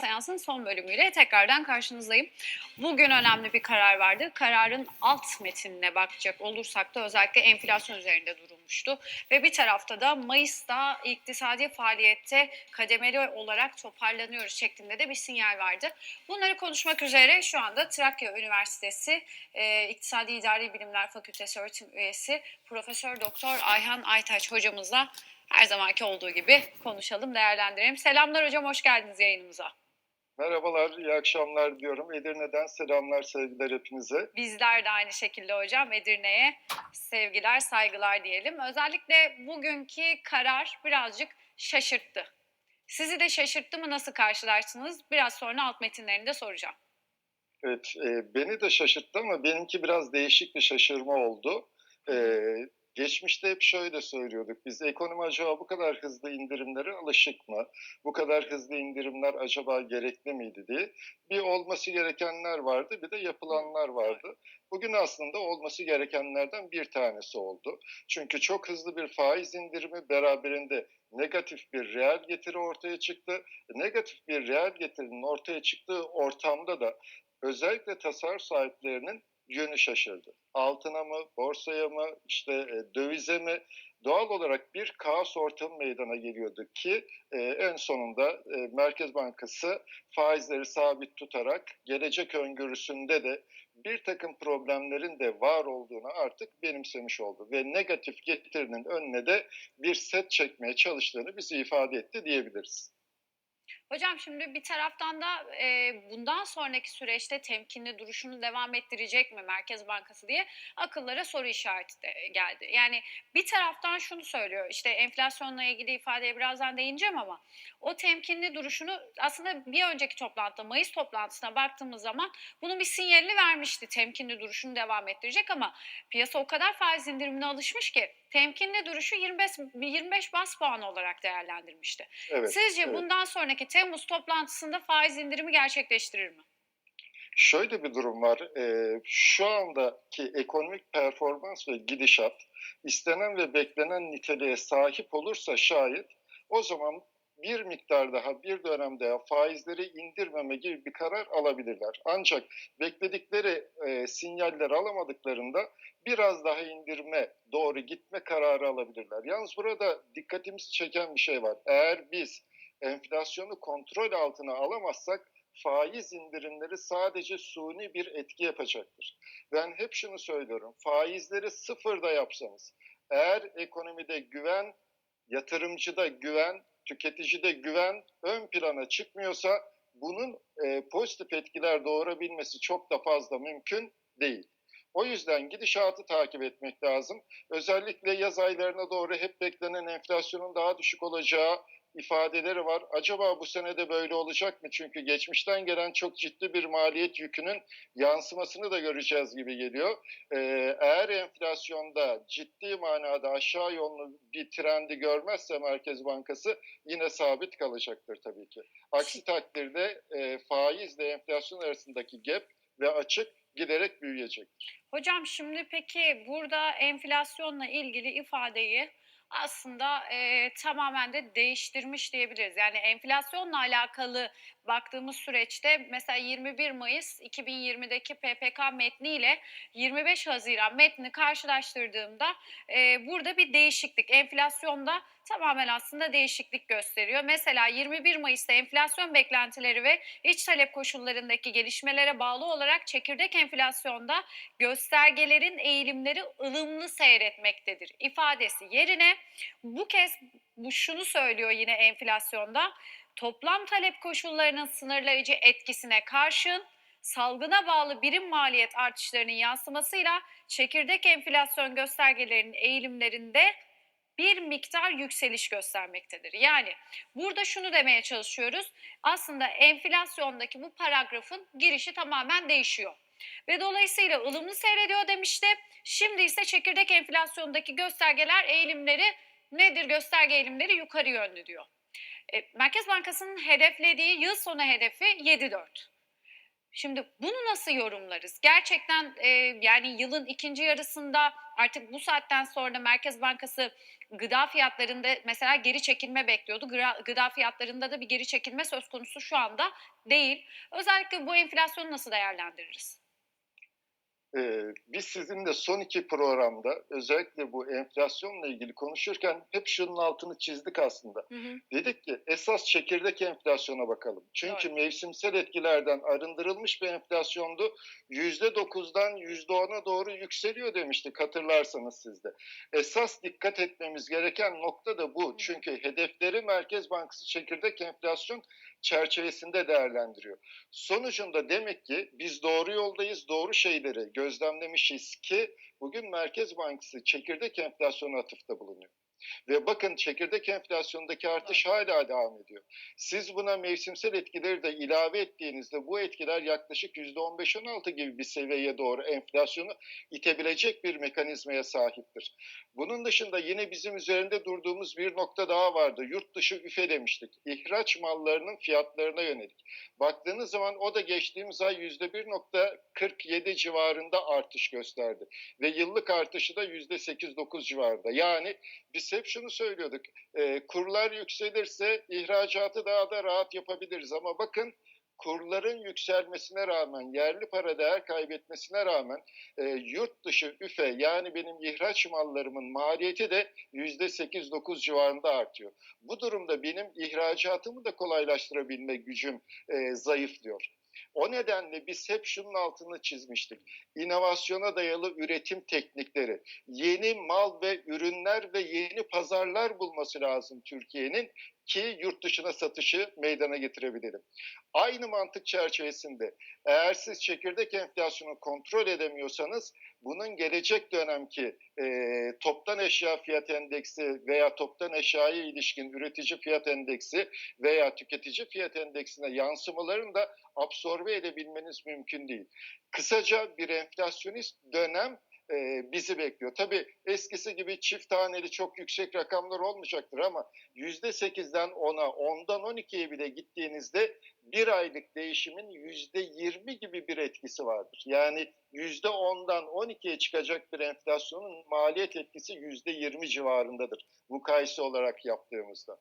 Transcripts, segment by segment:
Seansın son bölümüyle tekrardan karşınızdayım. Bugün önemli bir karar vardı. Kararın alt metinine bakacak olursak da özellikle enflasyon üzerinde durulmuştu. Ve bir tarafta da Mayıs'ta iktisadi faaliyette kademeli olarak toparlanıyoruz şeklinde de bir sinyal vardı. Bunları konuşmak üzere şu anda Trakya Üniversitesi e, İktisadi İdari Bilimler Fakültesi öğretim üyesi Profesör Doktor Ayhan Aytaç hocamızla her zamanki olduğu gibi konuşalım, değerlendirelim. Selamlar hocam, hoş geldiniz yayınımıza. Merhabalar, iyi akşamlar diyorum. Edirne'den selamlar, sevgiler hepinize. Bizler de aynı şekilde hocam Edirne'ye sevgiler, saygılar diyelim. Özellikle bugünkü karar birazcık şaşırttı. Sizi de şaşırttı mı? Nasıl karşılarsınız? Biraz sonra alt metinlerini de soracağım. Evet, e, beni de şaşırttı ama benimki biraz değişik bir şaşırma oldu. E, geçmişte hep şöyle söylüyorduk biz, ekonomi acaba bu kadar hızlı indirimlere alışık mı? Bu kadar hızlı indirimler acaba gerekli miydi diye. Bir olması gerekenler vardı, bir de yapılanlar vardı. Bugün aslında olması gerekenlerden bir tanesi oldu. Çünkü çok hızlı bir faiz indirimi beraberinde negatif bir reel getiri ortaya çıktı. Negatif bir reel getirinin ortaya çıktığı ortamda da özellikle tasarruf sahiplerinin yönü şaşırdı. Altına mı, borsaya mı, işte e, dövize mi? Doğal olarak bir kaos ortamı meydana geliyordu ki e, en sonunda e, Merkez Bankası faizleri sabit tutarak gelecek öngörüsünde de bir takım problemlerin de var olduğunu artık benimsemiş oldu ve negatif getirinin önüne de bir set çekmeye çalıştığını bize ifade etti diyebiliriz. Hocam şimdi bir taraftan da e, bundan sonraki süreçte temkinli duruşunu devam ettirecek mi Merkez Bankası diye akıllara soru işareti de geldi. Yani bir taraftan şunu söylüyor işte enflasyonla ilgili ifadeye birazdan değineceğim ama o temkinli duruşunu aslında bir önceki toplantıda Mayıs toplantısına baktığımız zaman bunun bir sinyalini vermişti temkinli duruşunu devam ettirecek ama piyasa o kadar faiz indirimine alışmış ki temkinli duruşu 25 25 bas puan olarak değerlendirmişti. Evet, Sizce evet. bundan sonraki Temmuz toplantısında faiz indirimi gerçekleştirir mi? Şöyle bir durum var. Ee, şu andaki ekonomik performans ve gidişat istenen ve beklenen niteliğe sahip olursa şayet o zaman bir miktar daha bir dönem daha faizleri indirmeme gibi bir karar alabilirler. Ancak bekledikleri e, sinyaller alamadıklarında biraz daha indirme doğru gitme kararı alabilirler. Yalnız burada dikkatimizi çeken bir şey var. Eğer biz enflasyonu kontrol altına alamazsak faiz indirimleri sadece suni bir etki yapacaktır. Ben hep şunu söylüyorum. Faizleri sıfırda yapsanız, eğer ekonomide güven, yatırımcıda güven, tüketicide güven ön plana çıkmıyorsa bunun e, pozitif etkiler doğurabilmesi çok da fazla mümkün değil. O yüzden gidişatı takip etmek lazım. Özellikle yaz aylarına doğru hep beklenen enflasyonun daha düşük olacağı ifadeleri var. Acaba bu sene de böyle olacak mı? Çünkü geçmişten gelen çok ciddi bir maliyet yükünün yansımasını da göreceğiz gibi geliyor. Ee, eğer enflasyonda ciddi manada aşağı yönlü bir trendi görmezse Merkez Bankası yine sabit kalacaktır tabii ki. Aksi takdirde e, faizle enflasyon arasındaki gap ve açık giderek büyüyecektir. Hocam şimdi peki burada enflasyonla ilgili ifadeyi aslında e, tamamen de değiştirmiş diyebiliriz. Yani enflasyonla alakalı baktığımız süreçte mesela 21 Mayıs 2020'deki PPK metniyle 25 Haziran metni karşılaştırdığımda e, burada bir değişiklik. Enflasyonda tamamen aslında değişiklik gösteriyor. Mesela 21 Mayıs'ta enflasyon beklentileri ve iç talep koşullarındaki gelişmelere bağlı olarak çekirdek enflasyonda göstergelerin eğilimleri ılımlı seyretmektedir ifadesi yerine bu kez bu şunu söylüyor yine enflasyonda toplam talep koşullarının sınırlayıcı etkisine karşın salgına bağlı birim maliyet artışlarının yansımasıyla çekirdek enflasyon göstergelerinin eğilimlerinde bir miktar yükseliş göstermektedir. Yani burada şunu demeye çalışıyoruz. Aslında enflasyondaki bu paragrafın girişi tamamen değişiyor. Ve dolayısıyla ılımlı seyrediyor demişti. Şimdi ise çekirdek enflasyondaki göstergeler eğilimleri nedir? Gösterge eğilimleri yukarı yönlü diyor. E, Merkez Bankası'nın hedeflediği yıl sonu hedefi 7.4. Şimdi bunu nasıl yorumlarız? Gerçekten, eee, yani yılın ikinci yarısında artık bu saatten sonra Merkez Bankası gıda fiyatlarında mesela geri çekilme bekliyordu. Gıda fiyatlarında da bir geri çekilme söz konusu şu anda değil. Özellikle bu enflasyonu nasıl değerlendiririz? Eee, biz sizinle son 2 programda özellikle bu enflasyonla ilgili konuşurken hep şunun altını çizdik aslında. Hı hı. Dedik ki esas çekirdek enflasyona bakalım. Çünkü Doğru. mevsimsel etkilerden arındırılmış bir enflasyondu. %9'dan %10'a doğru yükseliyor demiştik hatırlarsanız siz de. Esas dikkat etmemiz gereken nokta da bu. Hı. Çünkü hedefleri Merkez Bankası çekirdek enflasyon çerçevesinde değerlendiriyor. Sonucunda demek ki biz doğru yoldayız, doğru şeyleri gözlemlemişiz ki bugün Merkez Bankası çekirdek enflasyona atıfta bulunuyor. Ve bakın çekirdek enflasyondaki artış hala devam ediyor. Siz buna mevsimsel etkileri de ilave ettiğinizde bu etkiler yaklaşık %15-16 gibi bir seviyeye doğru enflasyonu itebilecek bir mekanizmaya sahiptir. Bunun dışında yine bizim üzerinde durduğumuz bir nokta daha vardı. Yurt dışı üfe demiştik. İhraç mallarının fiyatlarına yönelik. Baktığınız zaman o da geçtiğimiz ay %1.47 civarında artış gösterdi. Ve yıllık artışı da %8-9 civarında. Yani biz hep şunu söylüyorduk. E, kurlar yükselirse ihracatı daha da rahat yapabiliriz. Ama bakın kurların yükselmesine rağmen, yerli para değer kaybetmesine rağmen e, yurt dışı üfe yani benim ihraç mallarımın maliyeti de %8-9 civarında artıyor. Bu durumda benim ihracatımı da kolaylaştırabilme gücüm e, zayıflıyor. O nedenle biz hep şunun altını çizmiştik. İnovasyona dayalı üretim teknikleri, yeni mal ve ürünler ve yeni pazarlar bulması lazım Türkiye'nin ki yurt dışına satışı meydana getirebilelim. Aynı mantık çerçevesinde eğer siz çekirdek enflasyonu kontrol edemiyorsanız bunun gelecek dönemki e, toptan eşya fiyat endeksi veya toptan eşyaya ilişkin üretici fiyat endeksi veya tüketici fiyat endeksine yansımalarını da absorbe edebilmeniz mümkün değil. Kısaca bir enflasyonist dönem e, bizi bekliyor. Tabii eskisi gibi çift taneli çok yüksek rakamlar olmayacaktır ama %8'den 10'a, 10'dan 12'ye bile gittiğinizde bir aylık değişimin %20 gibi bir etkisi vardır. Yani %10'dan 12'ye çıkacak bir enflasyonun maliyet etkisi %20 civarındadır. Mukayese olarak yaptığımızda.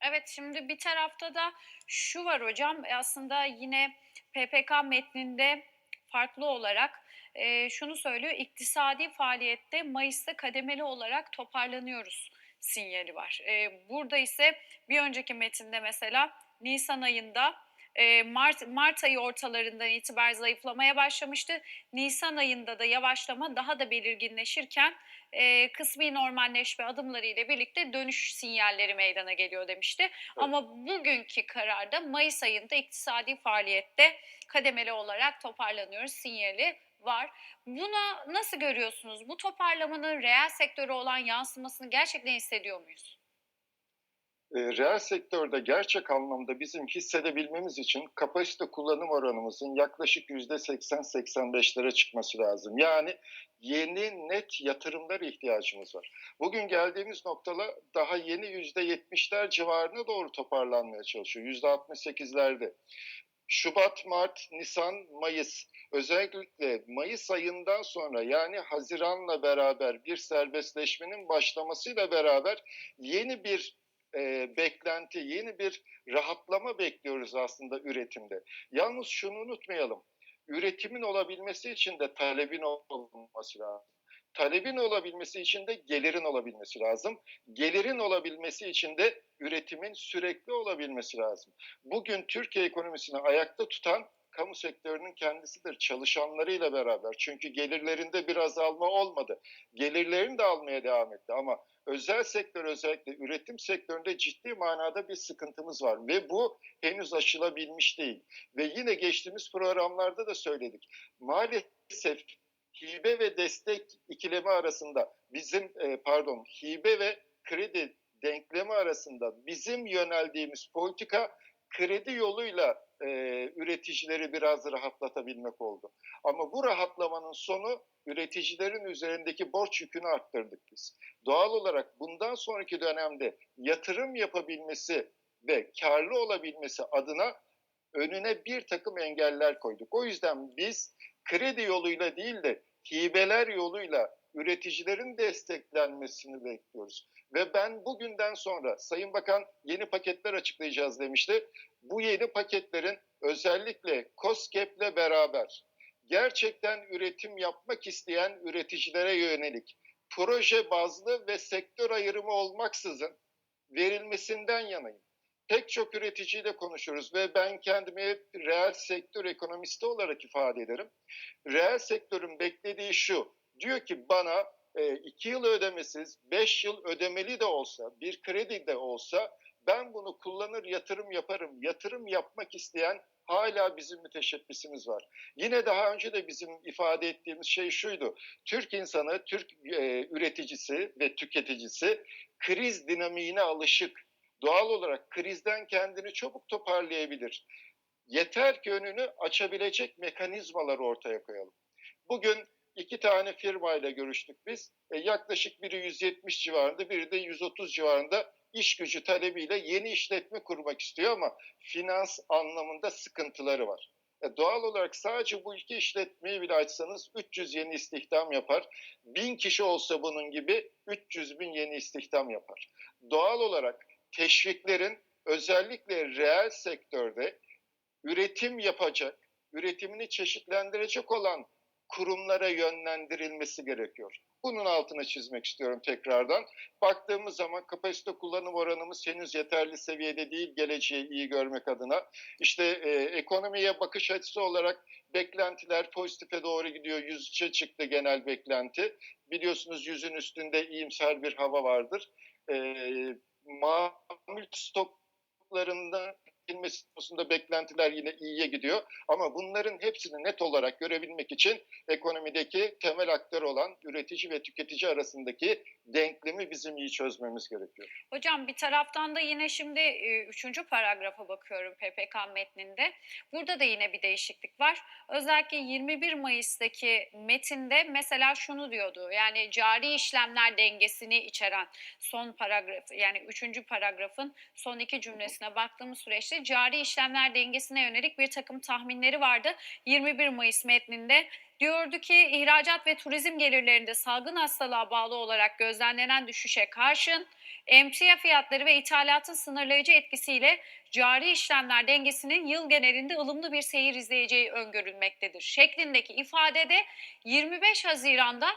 Evet, şimdi bir tarafta da şu var hocam, aslında yine PPK metninde farklı olarak, eee, şunu söylüyor, "İktisadi faaliyette Mayıs'ta kademeli olarak toparlanıyoruz." sinyali var. Eee, burada ise bir önceki metinde mesela nisan ayında, mart mart ayı ortalarından itibaren zayıflamaya başlamıştı. Nisan ayında da yavaşlama daha da belirginleşirken, eee, kısmi normalleşme adımlarıyla birlikte dönüş sinyalleri meydana geliyor demişti. Evet. Ama bugünkü kararda mayıs ayında iktisadi faaliyette kademeli olarak toparlanıyoruz sinyali var. Buna nasıl görüyorsunuz? Bu toparlamanın reel sektöre olan yansımasını gerçekten hissediyor muyuz? E, reel sektörde gerçek anlamda bizim hissedebilmemiz için kapasite kullanım oranımızın yaklaşık %80-85'lere çıkması lazım. Yani yeni net yatırımlar ihtiyacımız var. Bugün geldiğimiz noktada daha yeni %70'ler civarına doğru toparlanmaya çalışıyor. %68'lerde. Şubat, Mart, Nisan, Mayıs. Özellikle Mayıs ayından sonra yani Haziran'la beraber bir serbestleşmenin başlamasıyla beraber yeni bir e, beklenti, yeni bir rahatlama bekliyoruz aslında üretimde. Yalnız şunu unutmayalım. Üretimin olabilmesi için de talebin olması lazım. Talebin olabilmesi için de gelirin olabilmesi lazım. Gelirin olabilmesi için de üretimin sürekli olabilmesi lazım. Bugün Türkiye ekonomisini ayakta tutan kamu sektörünün kendisidir çalışanlarıyla beraber. Çünkü gelirlerinde bir azalma olmadı. Gelirlerini de almaya devam etti ama özel sektör özellikle üretim sektöründe ciddi manada bir sıkıntımız var ve bu henüz aşılabilmiş değil. Ve yine geçtiğimiz programlarda da söyledik. Maalesef hibe ve destek ikilemi arasında bizim e, pardon hibe ve kredi denklemi arasında bizim yöneldiğimiz politika kredi yoluyla e, üreticileri biraz rahatlatabilmek oldu. Ama bu rahatlamanın sonu üreticilerin üzerindeki borç yükünü arttırdık biz. Doğal olarak bundan sonraki dönemde yatırım yapabilmesi ve karlı olabilmesi adına önüne bir takım engeller koyduk. O yüzden biz kredi yoluyla değil de hibeler yoluyla üreticilerin desteklenmesini bekliyoruz. Ve ben bugünden sonra Sayın Bakan yeni paketler açıklayacağız demişti. Bu yeni paketlerin özellikle COSGAP'le beraber gerçekten üretim yapmak isteyen üreticilere yönelik proje bazlı ve sektör ayrımı olmaksızın verilmesinden yanayım. Pek çok üreticiyle konuşuruz ve ben kendimi hep reel sektör ekonomisti olarak ifade ederim. Reel sektörün beklediği şu, diyor ki bana e, iki yıl ödemesiz, beş yıl ödemeli de olsa, bir kredi de olsa ben bunu kullanır yatırım yaparım. Yatırım yapmak isteyen hala bizim müteşebbisimiz var. Yine daha önce de bizim ifade ettiğimiz şey şuydu. Türk insanı, Türk e, üreticisi ve tüketicisi kriz dinamiğine alışık. Doğal olarak krizden kendini çabuk toparlayabilir. Yeter ki önünü açabilecek mekanizmalar ortaya koyalım. Bugün iki tane firmayla görüştük biz. E, yaklaşık biri 170 civarında, biri de 130 civarında iş gücü talebiyle yeni işletme kurmak istiyor ama finans anlamında sıkıntıları var. E, doğal olarak sadece bu iki işletmeyi bile açsanız 300 yeni istihdam yapar. 1000 kişi olsa bunun gibi 300 bin yeni istihdam yapar. Doğal olarak teşviklerin özellikle reel sektörde üretim yapacak, üretimini çeşitlendirecek olan kurumlara yönlendirilmesi gerekiyor. Bunun altına çizmek istiyorum tekrardan. Baktığımız zaman kapasite kullanım oranımız henüz yeterli seviyede değil geleceği iyi görmek adına. İşte e, ekonomiye bakış açısı olarak beklentiler pozitife doğru gidiyor. Yüzçe çıktı genel beklenti. Biliyorsunuz yüzün üstünde iyimser bir hava vardır. E, mamül stoklarında edilmesi konusunda beklentiler yine iyiye gidiyor. Ama bunların hepsini net olarak görebilmek için ekonomideki temel aktör olan üretici ve tüketici arasındaki denklemi bizim iyi çözmemiz gerekiyor. Hocam bir taraftan da yine şimdi e, üçüncü paragrafa bakıyorum PPK metninde. Burada da yine bir değişiklik var. Özellikle 21 Mayıs'taki metinde mesela şunu diyordu. Yani cari işlemler dengesini içeren son paragraf yani üçüncü paragrafın son iki cümlesine baktığımız süreçte cari işlemler dengesine yönelik bir takım tahminleri vardı. 21 Mayıs metninde diyordu ki ihracat ve turizm gelirlerinde salgın hastalığa bağlı olarak gözlemlenen düşüşe karşın emtia fiyatları ve ithalatın sınırlayıcı etkisiyle cari işlemler dengesinin yıl genelinde ılımlı bir seyir izleyeceği öngörülmektedir. Şeklindeki ifadede 25 Haziran'da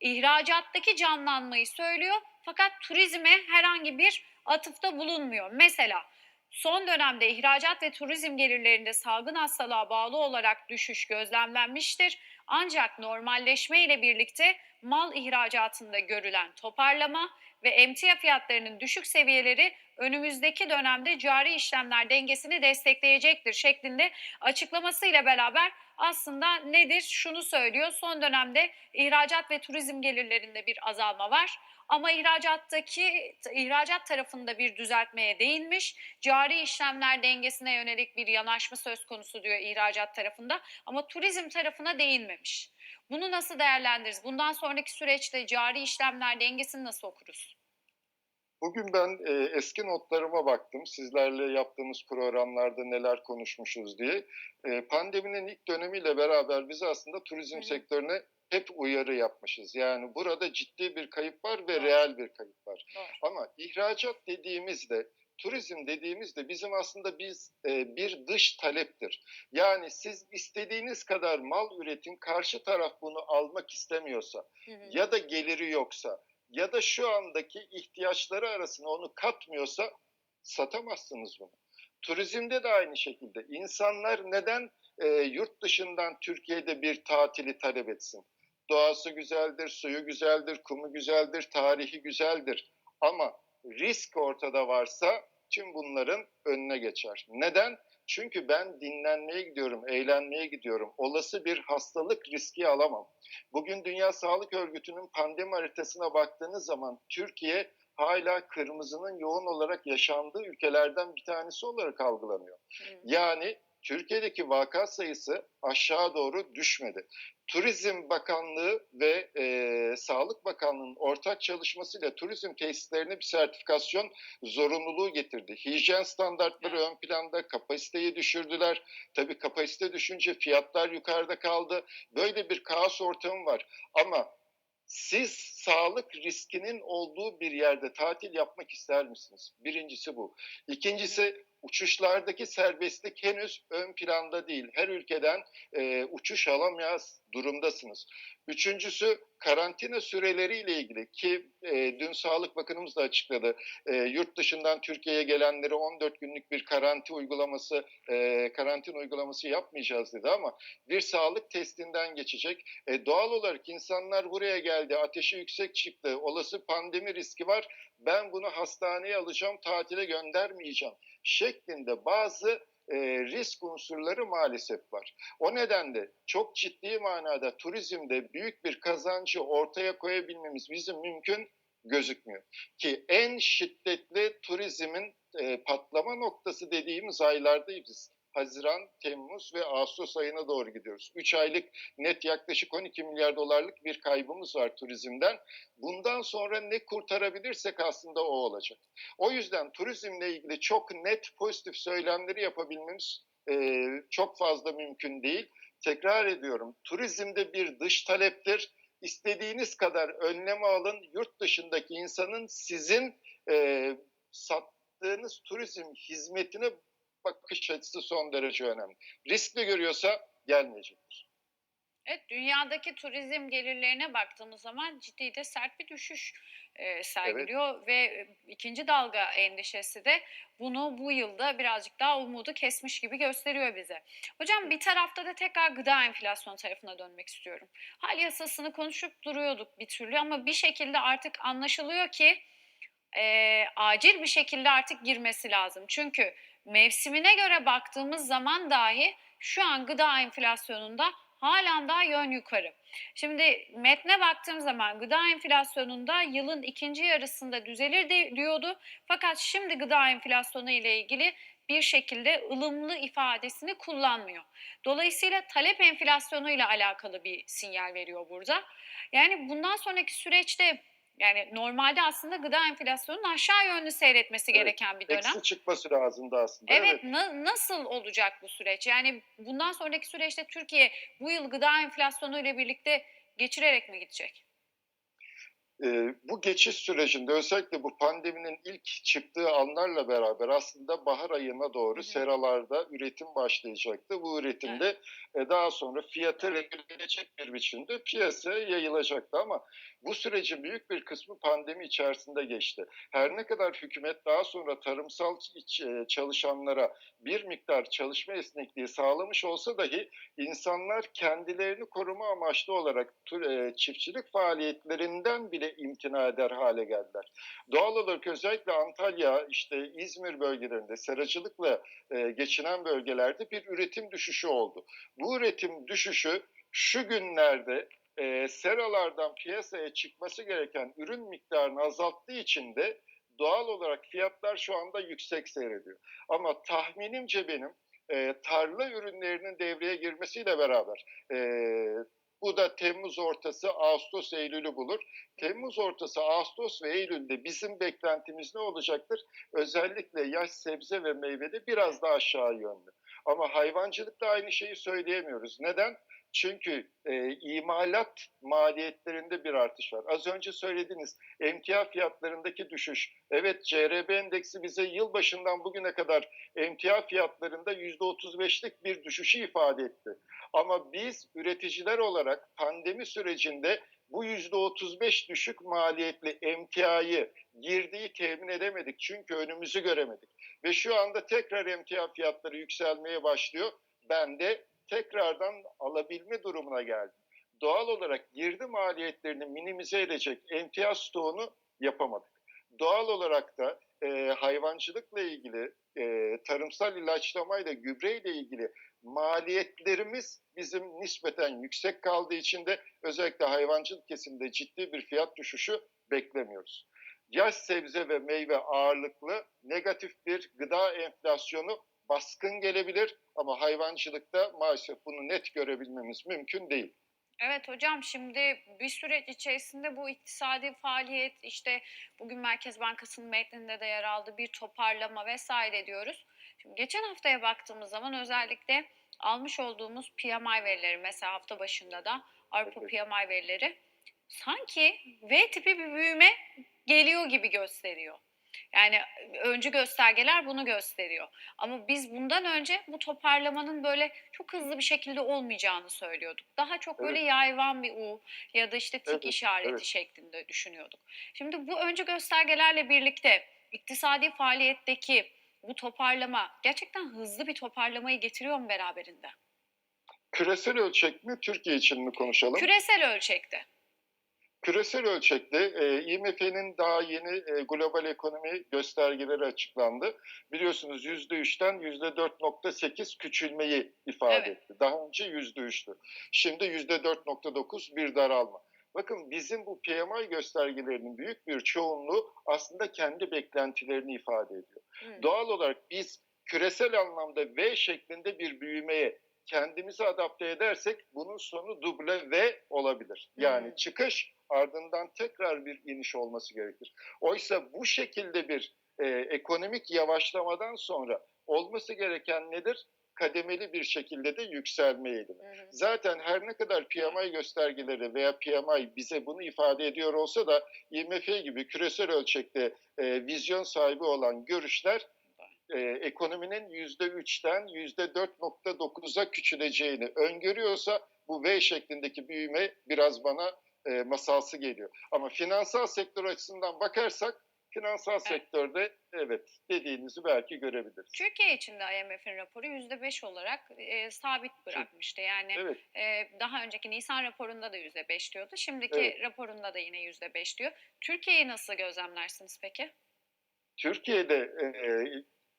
ihracattaki canlanmayı söylüyor fakat turizme herhangi bir atıfta bulunmuyor. Mesela Son dönemde ihracat ve turizm gelirlerinde salgın hastalığa bağlı olarak düşüş gözlemlenmiştir. Ancak normalleşme ile birlikte mal ihracatında görülen toparlama ve emtia fiyatlarının düşük seviyeleri önümüzdeki dönemde cari işlemler dengesini destekleyecektir şeklinde açıklamasıyla beraber aslında nedir? Şunu söylüyor. Son dönemde ihracat ve turizm gelirlerinde bir azalma var. Ama ihracattaki ihracat tarafında bir düzeltmeye değinmiş. Cari işlemler dengesine yönelik bir yanaşma söz konusu diyor ihracat tarafında ama turizm tarafına değinmemiş. Bunu nasıl değerlendiririz? Bundan sonraki süreçte cari işlemler dengesini nasıl okuruz? Bugün ben e, eski notlarıma baktım. Sizlerle yaptığımız programlarda neler konuşmuşuz diye. E, pandeminin ilk dönemiyle beraber biz aslında turizm Hı sektörüne hep uyarı yapmışız. Yani burada ciddi bir kayıp var ve Doğru. reel bir kayıp var. Doğru. Ama ihracat dediğimizde, turizm dediğimizde bizim aslında biz e, bir dış taleptir. Yani siz istediğiniz kadar mal üretin, karşı taraf bunu almak istemiyorsa Hı hı. ya da geliri yoksa ya da şu andaki ihtiyaçları arasına onu katmıyorsa satamazsınız bunu. Turizmde de aynı şekilde insanlar neden e, yurt dışından Türkiye'de bir tatili talep etsin? Doğası güzeldir, suyu güzeldir, kumu güzeldir, tarihi güzeldir. Ama risk ortada varsa tüm bunların önüne geçer. Neden? Çünkü ben dinlenmeye gidiyorum, eğlenmeye gidiyorum. Olası bir hastalık riski alamam. Bugün Dünya Sağlık Örgütü'nün pandemi haritasına baktığınız zaman Türkiye hala kırmızının yoğun olarak yaşandığı ülkelerden bir tanesi olarak algılanıyor. Hı. Yani Türkiye'deki vaka sayısı aşağı doğru düşmedi. Turizm Bakanlığı ve e, Sağlık Bakanlığı'nın ortak çalışmasıyla turizm tesislerine bir sertifikasyon zorunluluğu getirdi. Hijyen standartları ön planda, kapasiteyi düşürdüler. Tabii kapasite düşünce fiyatlar yukarıda kaldı. Böyle bir kaos ortamı var. Ama siz sağlık riskinin olduğu bir yerde tatil yapmak ister misiniz? Birincisi bu. İkincisi uçuşlardaki serbestlik henüz ön planda değil. Her ülkeden e, uçuş alamaz durumdasınız. Üçüncüsü karantina süreleriyle ilgili ki e, dün Sağlık Bakanımız da açıkladı. E, yurt dışından Türkiye'ye gelenleri 14 günlük bir karantina uygulaması e, karantina uygulaması yapmayacağız dedi ama bir sağlık testinden geçecek. E, doğal olarak insanlar buraya geldi, ateşi yüksek çıktı, olası pandemi riski var. Ben bunu hastaneye alacağım, tatile göndermeyeceğim şeklinde bazı e, risk unsurları maalesef var. O nedenle çok ciddi manada turizmde büyük bir kazancı ortaya koyabilmemiz bizim mümkün gözükmüyor. Ki en şiddetli turizmin e, patlama noktası dediğimiz aylardayız. Haziran, Temmuz ve Ağustos ayına doğru gidiyoruz. 3 aylık net yaklaşık 12 milyar dolarlık bir kaybımız var turizmden. Bundan sonra ne kurtarabilirsek aslında o olacak. O yüzden turizmle ilgili çok net pozitif söylemleri yapabilmemiz e, çok fazla mümkün değil. Tekrar ediyorum, turizmde bir dış taleptir. İstediğiniz kadar önlem alın. Yurt dışındaki insanın sizin e, sattığınız turizm hizmetine bakış açısı son derece önemli. Riskli görüyorsa gelmeyecektir. Evet, dünyadaki turizm gelirlerine baktığımız zaman ciddi de sert bir düşüş e, sergiliyor ve e, ikinci dalga endişesi de bunu bu yılda birazcık daha umudu kesmiş gibi gösteriyor bize. Hocam bir tarafta da tekrar gıda enflasyonu tarafına dönmek istiyorum. Hal yasasını konuşup duruyorduk bir türlü ama bir şekilde artık anlaşılıyor ki e, acil bir şekilde artık girmesi lazım. Çünkü mevsimine göre baktığımız zaman dahi şu an gıda enflasyonunda halen daha yön yukarı. Şimdi metne baktığım zaman gıda enflasyonunda yılın ikinci yarısında düzelir de, diyordu. Fakat şimdi gıda enflasyonu ile ilgili bir şekilde ılımlı ifadesini kullanmıyor. Dolayısıyla talep enflasyonu ile alakalı bir sinyal veriyor burada. Yani bundan sonraki süreçte yani normalde aslında gıda enflasyonunun aşağı yönlü seyretmesi Evet, gereken bir dönem. Eksi çıkması lazımdı aslında. Evet, na- nasıl olacak bu süreç? Yani bundan sonraki süreçte Türkiye bu yıl gıda enflasyonu ile birlikte geçirerek mi gidecek? Ee, bu geçiş sürecinde özellikle bu pandeminin ilk çıktığı anlarla beraber aslında bahar ayına doğru Hı seralarda üretim başlayacaktı. Bu üretimde e, daha sonra fiyatı regüle edecek bir biçimde piyasaya yayılacaktı ama bu sürecin büyük bir kısmı pandemi içerisinde geçti. Her ne kadar hükümet daha sonra tarımsal e, çalışanlara bir miktar çalışma esnekliği sağlamış olsa dahi insanlar kendilerini koruma amaçlı olarak e, çiftçilik faaliyetlerinden bile imtina eder hale geldiler. Doğal olarak özellikle Antalya, işte İzmir bölgelerinde seracılıkla e, geçinen bölgelerde bir üretim düşüşü oldu. Bu üretim düşüşü şu günlerde e, seralardan piyasaya çıkması gereken ürün miktarını azalttığı için de doğal olarak fiyatlar şu anda yüksek seyrediyor. Ama tahminimce benim e, tarla ürünlerinin devreye girmesiyle beraber e, bu da Temmuz ortası, Ağustos, Eylül'ü bulur. Temmuz ortası, Ağustos ve Eylül'de bizim beklentimiz ne olacaktır? Özellikle yaş sebze ve meyvede biraz daha aşağı yönlü. Ama hayvancılıkta aynı şeyi söyleyemiyoruz. Neden? Çünkü e, imalat maliyetlerinde bir artış var. Az önce söylediğiniz emtia fiyatlarındaki düşüş. Evet CRB endeksi bize yılbaşından bugüne kadar emtia fiyatlarında %35'lik bir düşüşü ifade etti. Ama biz üreticiler olarak pandemi sürecinde bu %35 düşük maliyetli emtiayı girdiği temin edemedik. Çünkü önümüzü göremedik. Ve şu anda tekrar emtia fiyatları yükselmeye başlıyor. Ben de tekrardan alabilme durumuna geldim. Doğal olarak girdi maliyetlerini minimize edecek emtia stoğunu yapamadık. Doğal olarak da e, hayvancılıkla ilgili, e, tarımsal ilaçlamayla, gübreyle ilgili maliyetlerimiz bizim nispeten yüksek kaldığı için de özellikle hayvancılık kesiminde ciddi bir fiyat düşüşü beklemiyoruz. Yaş sebze ve meyve ağırlıklı negatif bir gıda enflasyonu baskın gelebilir ama hayvancılıkta maalesef bunu net görebilmemiz mümkün değil. Evet hocam şimdi bir süreç içerisinde bu iktisadi faaliyet işte bugün Merkez Bankası'nın metninde de yer aldı bir toparlama vesaire diyoruz. Şimdi geçen haftaya baktığımız zaman özellikle almış olduğumuz PMI verileri mesela hafta başında da Avrupa Evet. PMI verileri sanki V tipi bir büyüme geliyor gibi gösteriyor. Yani öncü göstergeler bunu gösteriyor. Ama biz bundan önce bu toparlamanın böyle çok hızlı bir şekilde olmayacağını söylüyorduk. Daha çok böyle Evet. yayvan bir U ya da işte tik Evet, işareti evet. şeklinde düşünüyorduk. Şimdi bu öncü göstergelerle birlikte iktisadi faaliyetteki bu toparlama gerçekten hızlı bir toparlamayı getiriyor mu beraberinde? Küresel ölçek mi, Türkiye için mi konuşalım? Küresel ölçekte. Küresel ölçekte e, IMF'nin daha yeni e, global ekonomi göstergeleri açıklandı. Biliyorsunuz %3'ten %4.8 küçülmeyi ifade Evet. etti. Daha önce %3'tü. Şimdi %4.9 bir daralma. Bakın bizim bu PMI göstergelerinin büyük bir çoğunluğu aslında kendi beklentilerini ifade ediyor. Hmm. Doğal olarak biz küresel anlamda V şeklinde bir büyümeye kendimizi adapte edersek bunun sonu duble V olabilir. Yani Hmm. çıkış ardından tekrar bir iniş olması gerekir. Oysa bu şekilde bir e, ekonomik yavaşlamadan sonra olması gereken nedir? Kademeli bir şekilde de yükselme eğilimi. Hı hı. Zaten her ne kadar PMI göstergeleri veya PMI bize bunu ifade ediyor olsa da IMF gibi küresel ölçekte e, vizyon sahibi olan görüşler e, ekonominin %3'ten %4.9'a küçüleceğini öngörüyorsa bu V şeklindeki büyüme biraz bana e, masalsı geliyor. Ama finansal sektör açısından bakarsak finansal sektörde evet dediğinizi belki görebiliriz. Türkiye için de IMF'in raporu %5 olarak e, sabit bırakmıştı. Yani Evet. e, daha önceki Nisan raporunda da %5 diyordu. Şimdiki Evet. raporunda da yine %5 diyor. Türkiye'yi nasıl gözlemlersiniz peki? Türkiye'de e,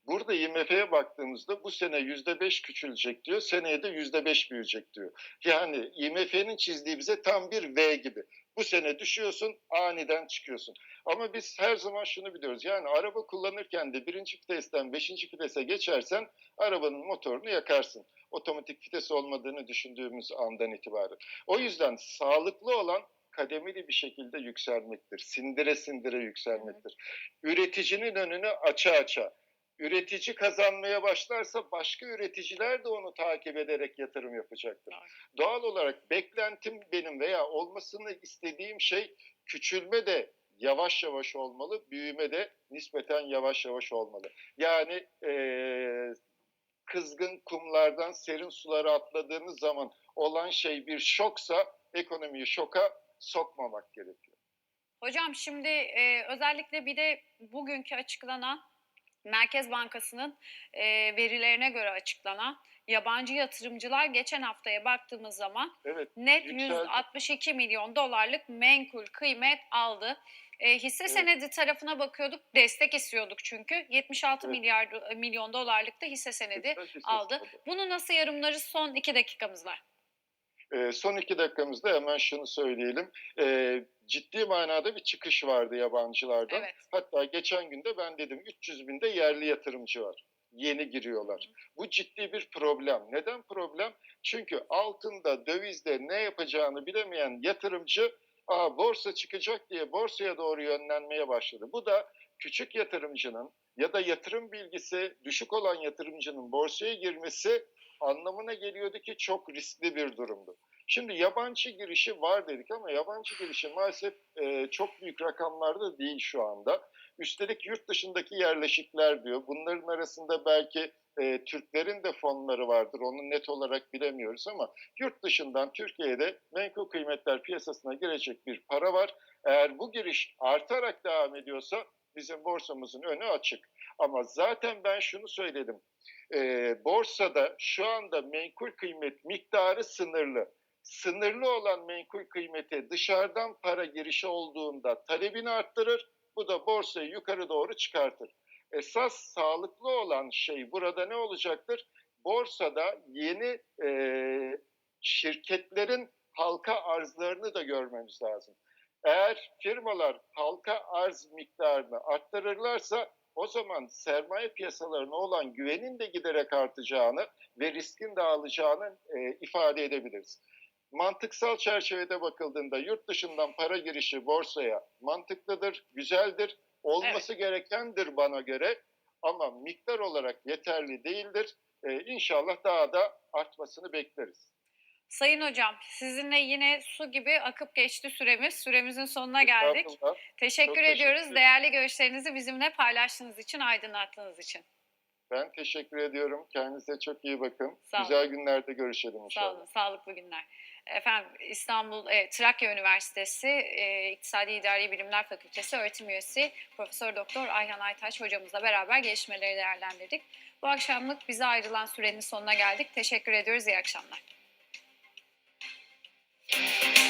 burada IMF'ye baktığımızda bu sene yüzde beş küçülecek diyor, seneye de yüzde beş büyüyecek diyor. Yani IMF'nin çizdiği bize tam bir V gibi. Bu sene düşüyorsun, aniden çıkıyorsun. Ama biz her zaman şunu biliyoruz. Yani araba kullanırken de birinci vitesten beşinci vitese geçersen arabanın motorunu yakarsın. Otomatik vites olmadığını düşündüğümüz andan itibaren. O yüzden sağlıklı olan kademeli bir şekilde yükselmektir. Sindire sindire yükselmektir. Üreticinin önünü aça aça. Üretici kazanmaya başlarsa başka üreticiler de onu takip ederek yatırım yapacaktır. Doğru. Doğal olarak beklentim benim veya olmasını istediğim şey küçülme de yavaş yavaş olmalı, büyüme de nispeten yavaş yavaş olmalı. Yani eee, kızgın kumlardan serin sulara atladığınız zaman olan şey bir şoksa ekonomiyi şoka sokmamak gerekiyor. Hocam şimdi e, özellikle bir de bugünkü açıklanan Merkez Bankası'nın e, verilerine göre açıklanan yabancı yatırımcılar geçen haftaya baktığımız zaman Evet, net Yükseldi. 162 milyon dolarlık menkul kıymet aldı. E, hisse Evet. senedi tarafına bakıyorduk, destek istiyorduk çünkü 76 Evet. milyar milyon dolarlık da hisse senedi aldı. Bunu nasıl yorumlarız? Son iki dakikamız var. Ee, son iki dakikamızda hemen şunu söyleyelim. Ee, ciddi manada bir çıkış vardı yabancılardan. Evet. Hatta geçen günde ben dedim 300 binde yerli yatırımcı var. Yeni giriyorlar. Bu ciddi bir problem. Neden problem? Çünkü altında, dövizde ne yapacağını bilemeyen yatırımcı Aa, borsa çıkacak diye borsaya doğru yönlenmeye başladı. Bu da küçük yatırımcının ya da yatırım bilgisi düşük olan yatırımcının borsaya girmesi anlamına geliyordu ki çok riskli bir durumdu. Şimdi yabancı girişi var dedik ama yabancı girişi maalesef e, çok büyük rakamlarda değil şu anda. Üstelik yurt dışındaki yerleşikler diyor. Bunların arasında belki e, Türklerin de fonları vardır. Onu net olarak bilemiyoruz ama yurt dışından Türkiye'de menkul kıymetler piyasasına girecek bir para var. Eğer bu giriş artarak devam ediyorsa bizim borsamızın önü açık. Ama zaten ben şunu söyledim. E, borsada şu anda menkul kıymet miktarı sınırlı. Sınırlı olan menkul kıymete dışarıdan para girişi olduğunda talebini arttırır. Bu da borsayı yukarı doğru çıkartır. Esas sağlıklı olan şey burada ne olacaktır? Borsada yeni e, şirketlerin halka arzlarını da görmemiz lazım. Eğer firmalar halka arz miktarını arttırırlarsa o zaman sermaye piyasalarına olan güvenin de giderek artacağını ve riskin dağılacağını e, ifade edebiliriz. Mantıksal çerçevede bakıldığında yurt dışından para girişi borsaya mantıklıdır, güzeldir, olması gerekendir bana göre ama miktar olarak yeterli değildir. Ee, inşallah daha da artmasını bekleriz. Sayın hocam, sizinle yine su gibi akıp geçti süremiz. Süremizin sonuna geldik. Teşekkür Çok teşekkür ediyoruz. ederim. Değerli görüşlerinizi bizimle paylaştığınız için, aydınlattığınız için. Ben teşekkür ediyorum. Kendinize çok iyi bakın. Sağ olun. Güzel günlerde görüşelim Sağ inşallah. olun, sağlıklı günler. Efendim İstanbul e, Trakya Üniversitesi e, İktisadi İdari Bilimler Fakültesi öğretim üyesi Profesör Doktor Ayhan Aytaç hocamızla beraber gelişmeleri değerlendirdik. Bu akşamlık bize ayrılan sürenin sonuna geldik. Teşekkür ediyoruz. İyi akşamlar. Thank you.